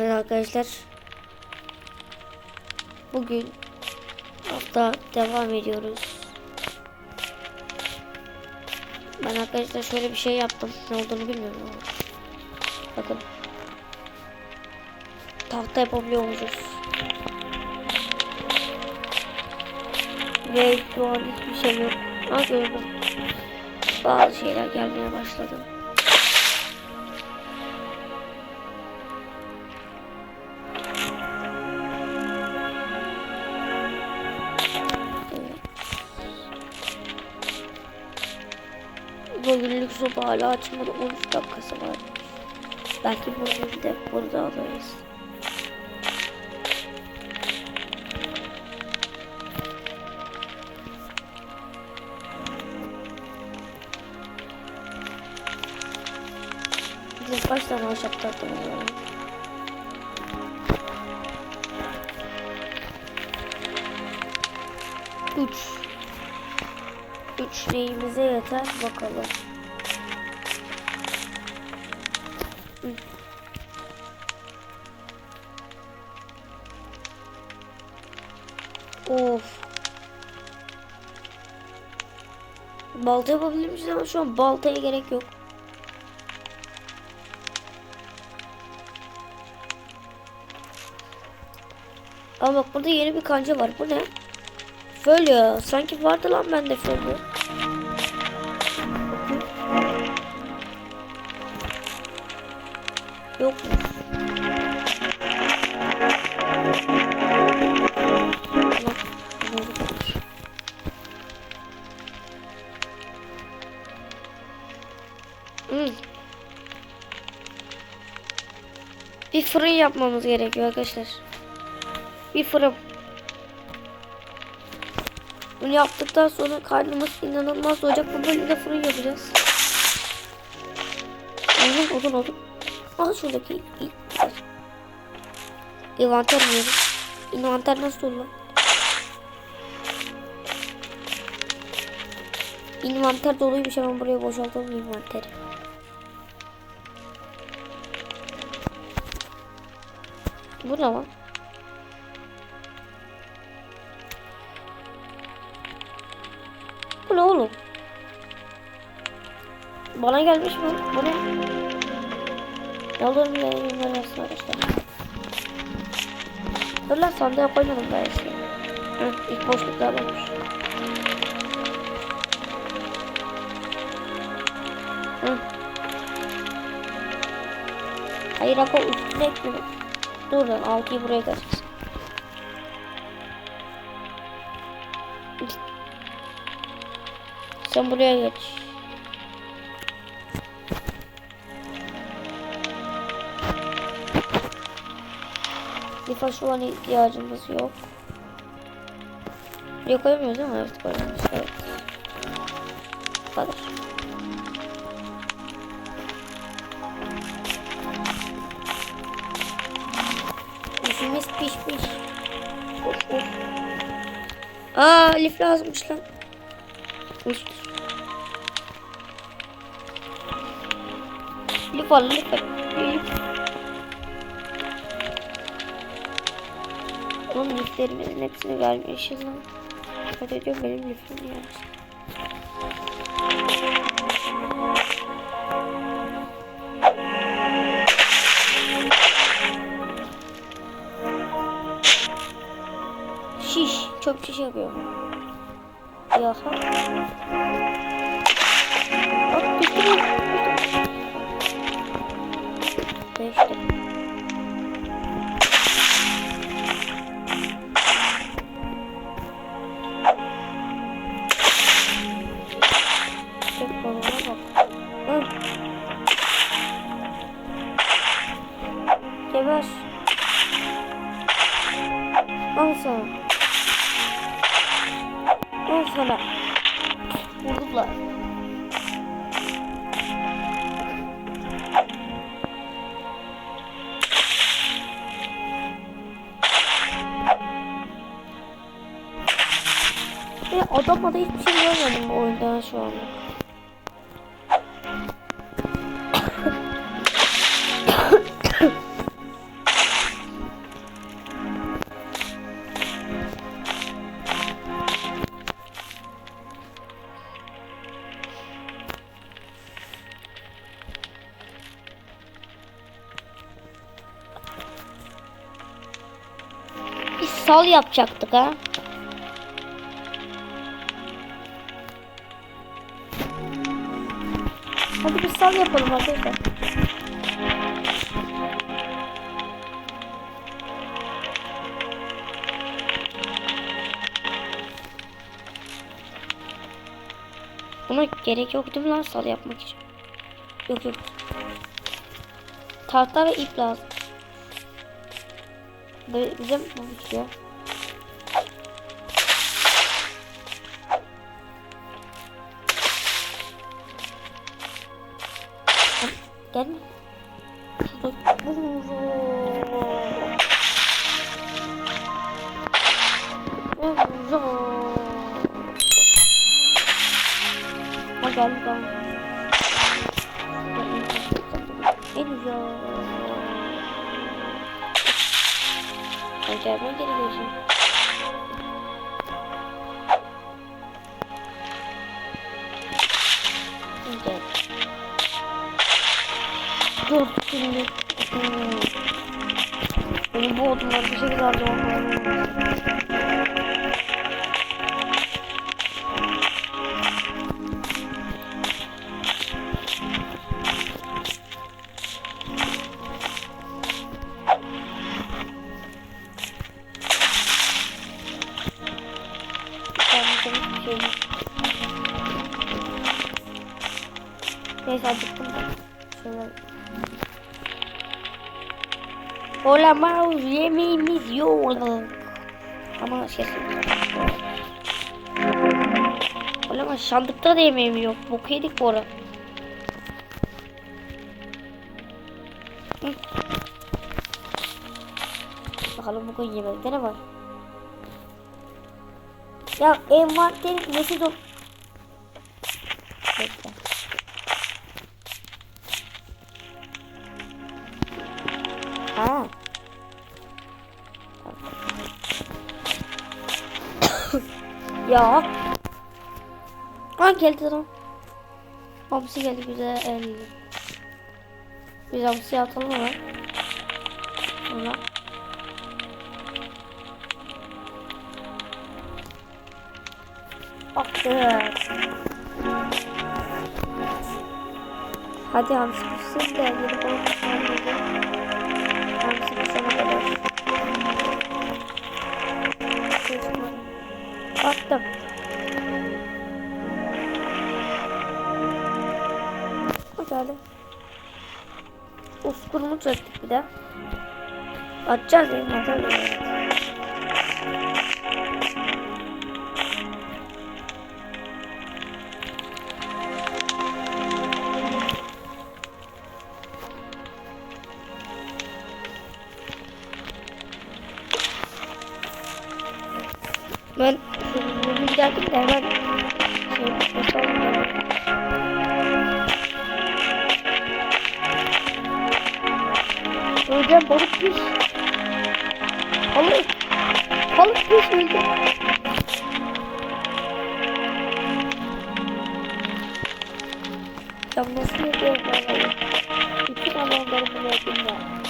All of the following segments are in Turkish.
Evet arkadaşlar. Bugün hafta devam ediyoruz. Ben arkadaşlar şöyle bir şey yaptım. Ne olduğunu bilmiyorum ama. Bakın. Tahta yapabiliyormuşuz. Ve şu an hiçbir şey yok. Ha gördüm. Bazı şeyler gelmeye başladı. Hala açmadı. 13 dakikası var. Belki bugün de burada alırız. Biz kaç tane ahşap taktınız ya? Üç. Üç neyimize yeter bakalım. Balta yapabilir miyiz ama şu an baltaya gerek yok. Ama bak burada yeni bir kanca var. Bu ne? Föl ya. Sanki vardı lan bende föl bu. Yok mu? Fırın yapmamız gerekiyor arkadaşlar. Bir fırın. Bunu yaptıktan sonra karnımız inanılmaz olacak. Bu bölümde fırın yapacağız. Odun odun odun. Al şuradaki ilk Envanter yedim? Envanter nasıl olur? Envanter doluymuş hemen buraya boşaltalım envanteri. Bu ne lan? Bu ne oğlum? Bana gelmiş mi? Bu ne? Yalvarırım yayınlar arasında arkadaşlar. Dur lan sandığa koymadım ben işte. Hı, ilk boşluklar olmuş. Hı. Hayır Ako üstüne ekledim. Dur lan 6'yı buraya kaçacağız. Sen buraya geç. Lifa şu an ihtiyacımız yok. Buraya koyamıyoruz değil mi? Evet koyamıyoruz. Evet. Kadar. İşimiz pişmiş. Of. Aa lif lazımmış lan. Üst. Lif al lif al. Lif. Oğlum liflerimizin hepsini vermişiz lan. Hadi diyorum benim lifim yani. 给我。Sal yapacaktık ha. Hadi bir sal yapalım arkadaşlar. Buna gerek yok değil mi lan sal yapmak için? Yok yok. Tahta ve ip lazım. Bi- Bizim bu bitiyor. Lan, Gelme. Şurada. Ha geldi tamam. En güzel. Ay gelmen gerekiyor. Şimdi. Dur şimdi. Hmm. Benim bu odunları bir şekilde harcamam lazım. Ben de bir yok. Neyse acıktım da. Şöyle. Olamaz yemeğimiz yok. Ama şey Olamaz sandıkta da yemeğim yok. Bok yedik bu ara. Bakalım bugün yemekte ne var? Ya envanterin nesi dolu? Bekle. Ha. ya. Ha geldi lan. Hamsi geldi güzel. Biz hamsi atalım hemen. Sonra. Attık. Hadi hamsi pişsin de yeni balık pişirmeyeceğim. Hamsi pişene kadar. Attım. Hadi. Uskurumu çektik bir de. Atacağız ya. Atacağız. Ben bugün geldim de hemen şey basalım. Hocam balık piş. Balık. Balık piş öldü. Ya nasıl yapıyorum ben? Bütün alanları bunu yapayım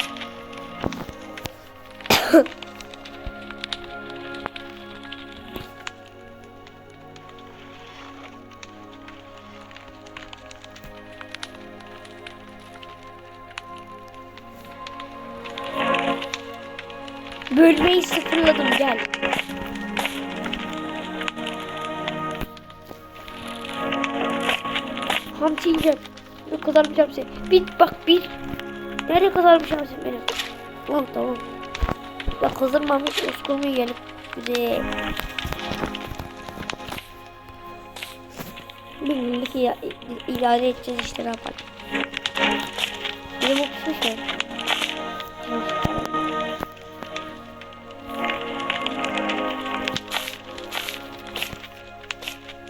Hamsi yiyeceğim. Ne kadar bir hamsi. Bir bak bir. Nereye kadar bir hamsi benim. Tamam tamam. Ya kızdırmamış uskurumu yiyelim. Güzel. Bilmiyorum ki ya, ilave edeceğiz işte ne yapalım. Benim o pişmiş mi?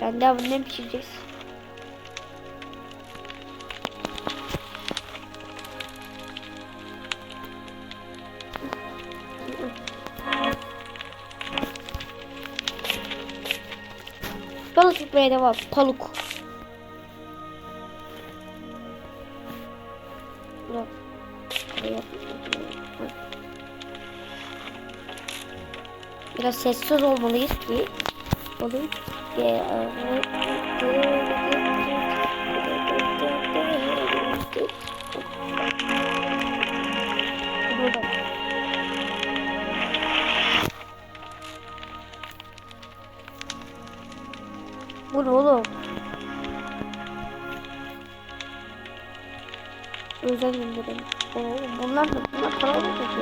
Ben de bunu ne pişireceğiz? Balık tutmaya devam. Paluk. Biraz sessiz olmalıyız ki balık Bu ne oğlum? Özel indirim. Oğlum bunlar da bunlar paralı mı peki?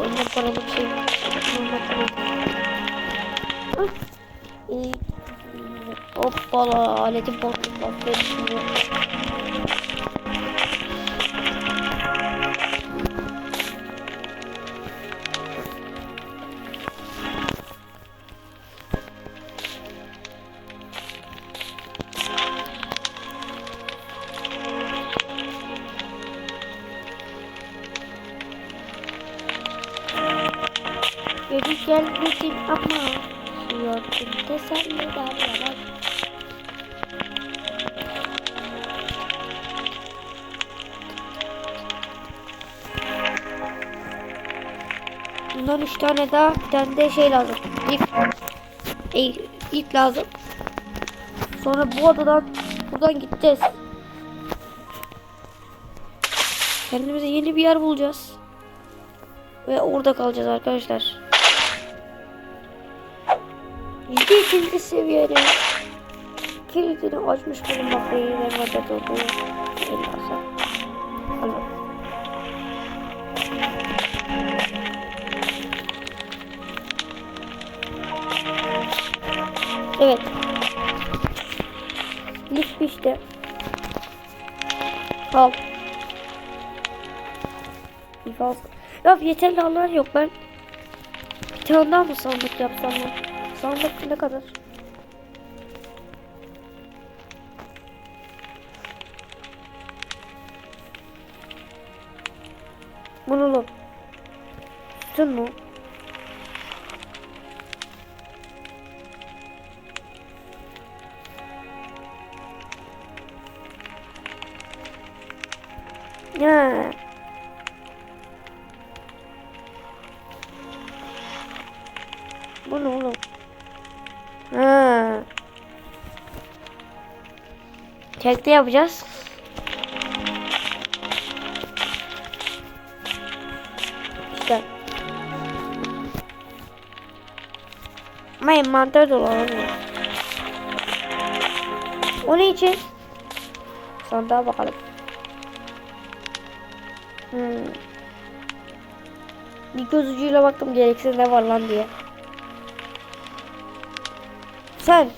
Oyunda paralı bir şey. Normal paralı. Hoppala aletim bozuldu. Aferin gelmedim ama Yordum teselli derler Bundan üç tane daha bir tane de şey lazım. İp. İp lazım. Sonra bu odadan buradan gideceğiz. Kendimize yeni bir yer bulacağız. Ve orada kalacağız arkadaşlar. Yedinci seviyede kilidini açmış bulunmaktayız ve madde oluyor. Elasa. Allah. Evet. Lift işte. Al. İfaz. Ya yeterli alan yok ben. Bir tane daha mı sandık yapsam ya? Sandık ne kadar? Bunu oğlum. Sütun mu? Ya. Tekne yapacağız. İşte. Ama envanter dolu olmuyor. O ne için? Sandığa bakalım. Hmm. Bir göz ucuyla baktım gereksiz ne var lan diye. Sen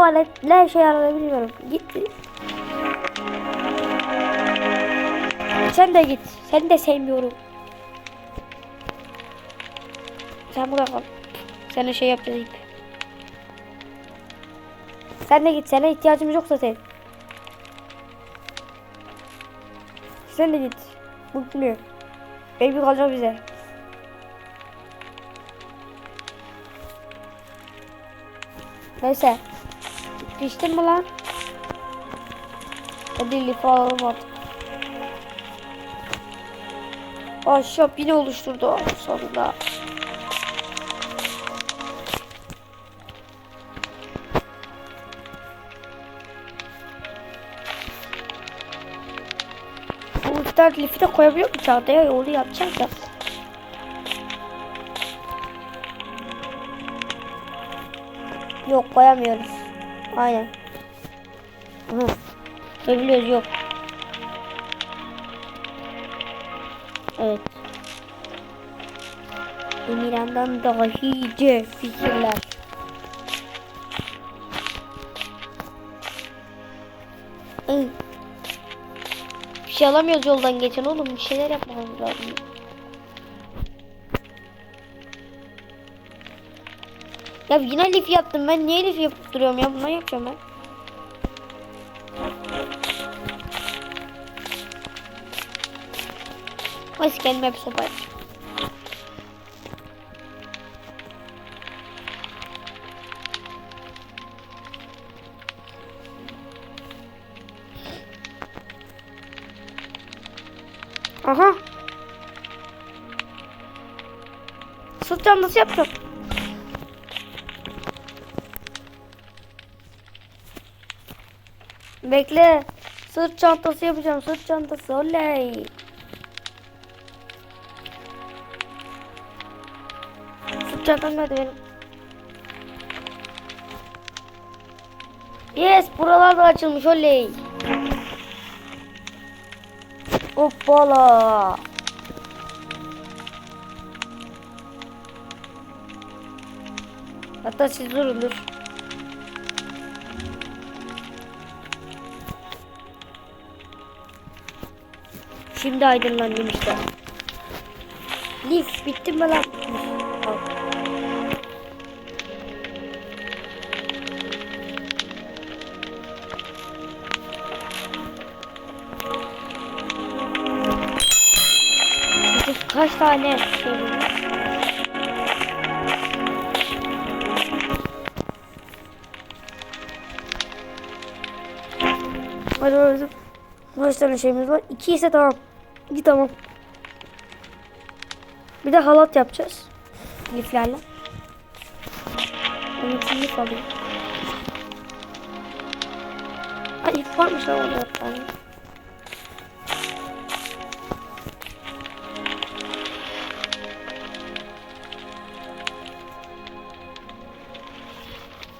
bu aletle şey bilmiyorum. Git. Sen de git. Sen de sevmiyorum. Sen burada kal. Sana şey yapacağız. Sen de git. Sana ihtiyacımız yok zaten. Sen de git. Bu gitmiyor. Baby kalacak bize. Neyse. Piştin mi lan? Hadi lifi alalım artık. Ahşap yine oluşturdu sonunda. Bu miktar lifi de koyabiliyor mu çantaya? Yolu yapacağız ya. Yok koyamıyoruz. Aynen. Hı. Koyabiliyoruz yok. Evet. Emirhan'dan daha iyice fikirler. Bir şey alamıyoruz yoldan geçen oğlum. Bir şeyler yapmamız lazım. Ya yine lif yaptım ben. Niye lif yapıp duruyorum ya? Bunları yapacağım ben. Kendime bir sopa yapacağım. Aha. Sırt çantası yapacağım. Bekle. Sırt çantası yapacağım. Sırt çantası. Oley. Sırt çantam nerede benim? Yes. Buralar da açılmış. Oley. Hoppala. Hatta siz durun Şimdi aydınlandım işte. Lif bitti mi lan? Al. Kaç tane var? Hadi hadi. Kaç tane şeyimiz var? İki ise tamam. İki tamam. Bir de halat yapacağız. Liflerle. Onun için lif alayım. Ay lif varmış lan orada tane.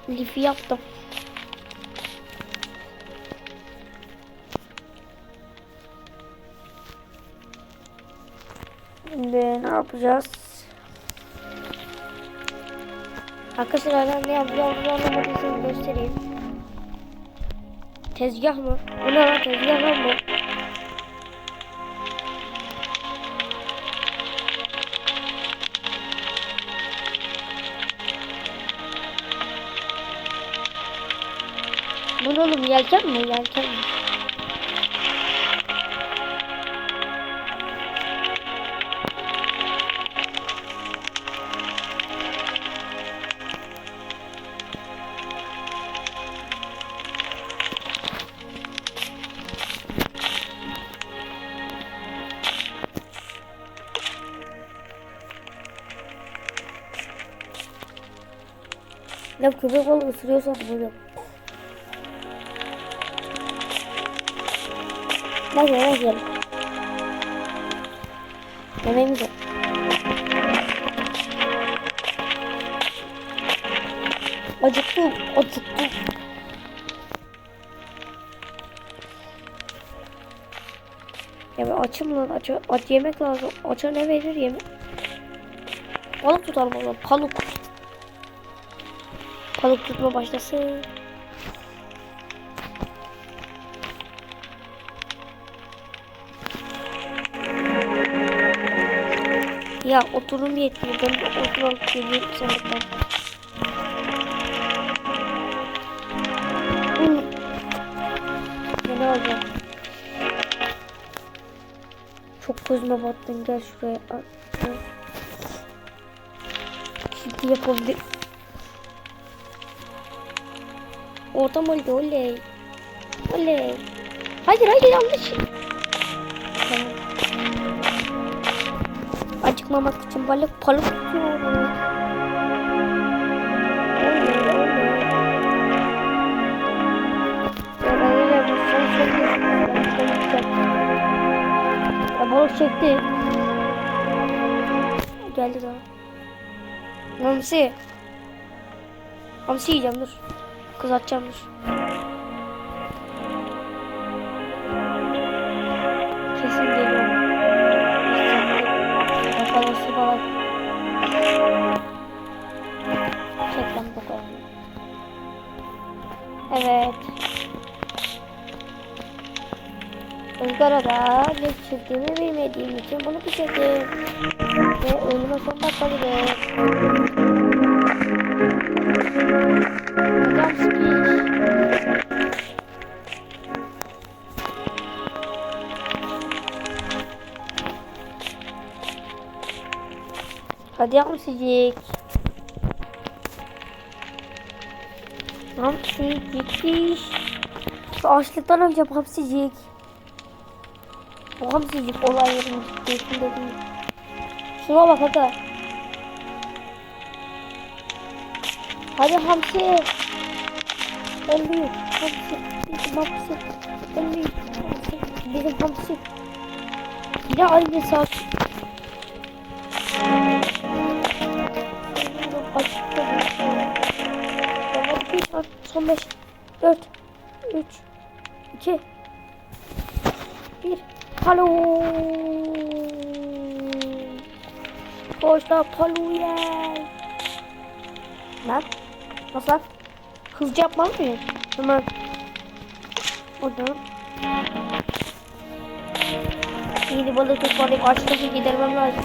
Lifi yaptım. Yapacağız? Arkadaşlar ben ne yapacağımı anlamadıysanız göstereyim. Tezgah mı? Bu ne lan tezgah lan bu? Bu ne oğlum yelken mi? Yelken mi? Ya köpek balığı ısırıyorsa böyle. Neyse yemek yiyelim. Yemeğimiz yok. Acıktım, acıktım. Ya ben açım lan, aç, aç yemek lazım. Aça ne verir yemek? Balık tutalım o zaman, balık. Balık tutma başlasın. Ya oturum yetmiyor. Ben de oturum geleyim sanırım. Ne olacak? Çok gözüme battın. Gel şuraya. Şimdi yapabilir. Ortam oldu oley. Oley. Hayır hayır yanlış. Tamam. Acıkmamak için balık balık tutuyorum. Ya balık çekti. Geldi daha. Hamsi. Hamsi yiyeceğim dur. Kızartacağım. Kesin geliyor. Bakalası falan. Çek lan bakalım. Evet. Izgarada ne çıktığını bilmediğim için bunu pişirdim. Ve önüme son bakabilir. Hocam Hadi hamsicik. Hamsicik piş. Şu açlıktan öleceğim hamsicik. O hamsizlik olay yerinin ciddiyetinde değil. Şuna bak aga. Hadi hamsi. Büyük hamsi. Bizim hamsi. Hamsi. Bizim hamsi. Aynı saat. Son beş. Dört. Üç. iki, Bir. Palo. Koş da palo yer. Lan. Nasıl? Hızlıca yapmam mı? Hemen. Oradan. Yeni balık tutmalıyım. Açlığı gidermem lazım.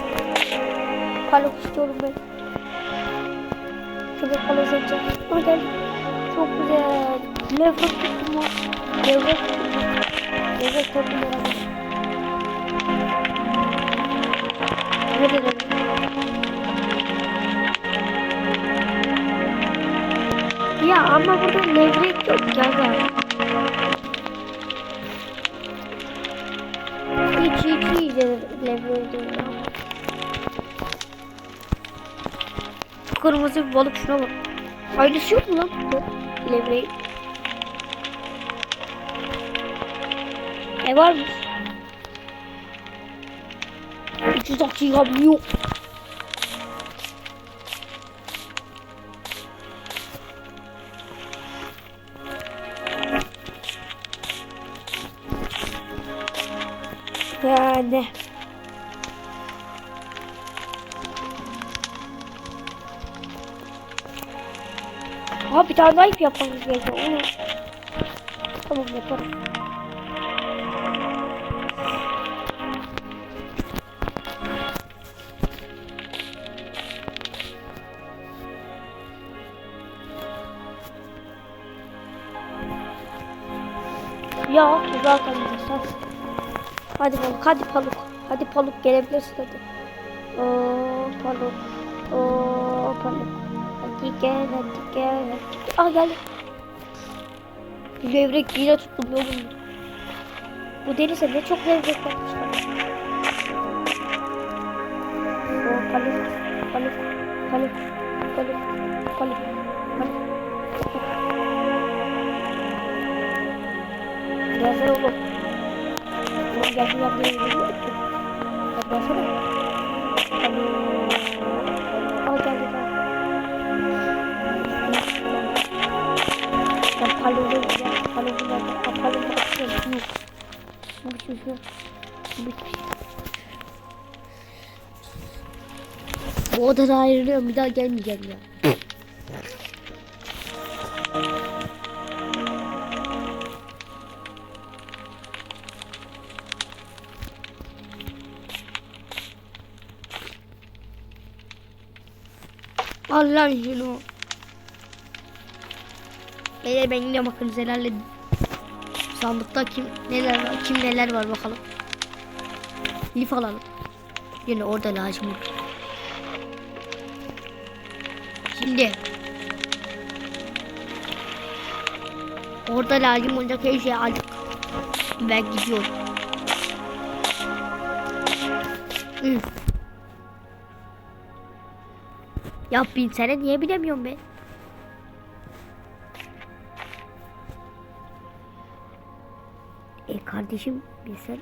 Palo istiyorum ben. Köpek balığı seçeceğim. Ama gel. Çok güzel. Levrek tuttum mu? Levrek tuttum. Levrek tuttum beraber. Ne dedim? Ya ama burada levrek yok ya. Hiç hiç iyice levrek değil ya. Kırmızı bir balık şuna bak. Aynısı yok mu lan bu levreği? E varmış. 300 dakika yok. Yani. Aha bir tane daha ip yapmamız gerekiyor. Onu... Tamam yaparım. Ya zaten sen. Hadi balık, hadi balık. Hadi balık gelebilirsin hadi. Oo balık. Oo balık. Gel, hadi gel. Ah geldi. Levrek yine tuttum yolum. Bu denize ne çok levrek yapmışlar. Oo balık, balık, balık, balık, balık, balık. Gelsene oğlum. Oğlum gelsin yapmayı gelsene. Palonu ya. Palonu ya. Ben palonu bakıyorum. Yok. Bu şu şu. Bitmiş. Bu odada ayrılıyorum. Bir daha gelmeyeceğim ya. Allah şunu. Beyler ben yine bakın herhalde sandıkta kim neler var kim neler var bakalım. Lif alalım. Yine orada lazım. olur. Şimdi orada lazım olacak her şeyi aldık. Ben gidiyorum. Üf. Ya bin sene niye bilemiyorum be? Kardeşim bilsen.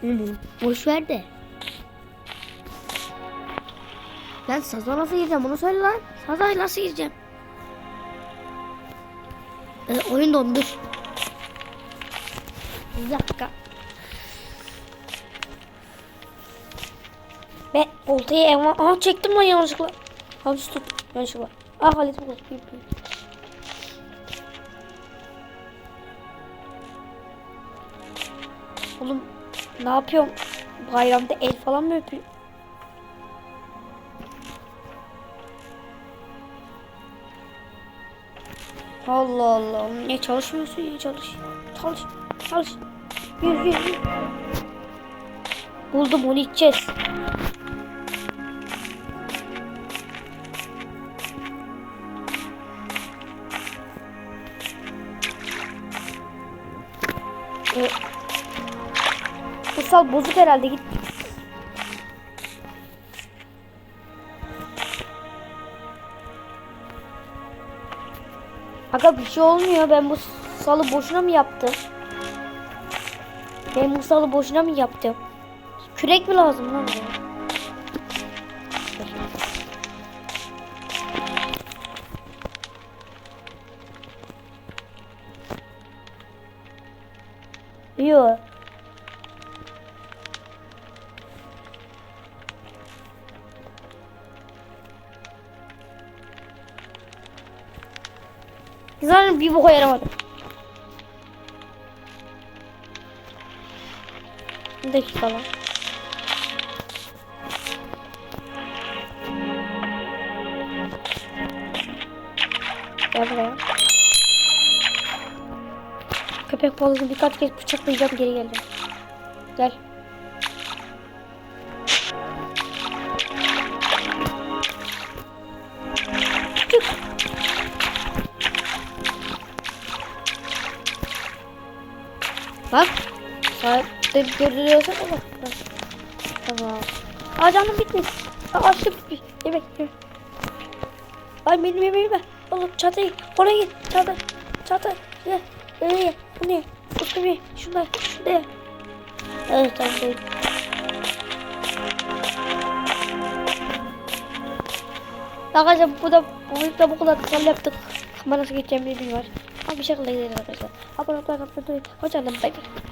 Hı, boş ver de. Ben saza nasıl gireceğim onu söyle lan. Saza nasıl gireceğim? Ee, oyun dondur. Bir dakika. Ve oltayı eva... Aa çektim ben yanlışlıkla. Hamsi tut. Yanlışlıkla. Ah Halit bu. Oğlum ne yapıyorum? Bayramda el falan mı öpüyor? Allah Allah. Niye çalışmıyorsun ya çalış. Çalış. Çalış. Yürü yürü. Buldum onu içeceğiz. Bozuk herhalde git. Aga bir şey olmuyor. Ben bu salı boşuna mı yaptım? Ben bu salı boşuna mı yaptım? Kürek mi lazım lan bana? Yok. Zaten bir boka yaramadı. Bir dakika lan. Gel buraya. Köpek balığını birkaç kez bıçaklayacağım geri geleceğim. Gel. Saatte görülüyorsa da bak. bak. Tamam. Aa canım bitmiş. Aa açlık bitmiş. Yemek yemek. Ay benim yemeğim ver. Oğlum çatayı. Oraya git. Çatı. Çatı. Ye. Ye ye. Bu ne? Bu ne? Şunlar. Şurada ye. Evet tamam. Arkadaşlar bu da bu videoda bu kadar kısa yaptık. Ama nasıl geçeceğimi bilmiyorum. Ama bir şekilde gidelim arkadaşlar. Abone olmayı unutmayın. Hoşçakalın. Bay bay.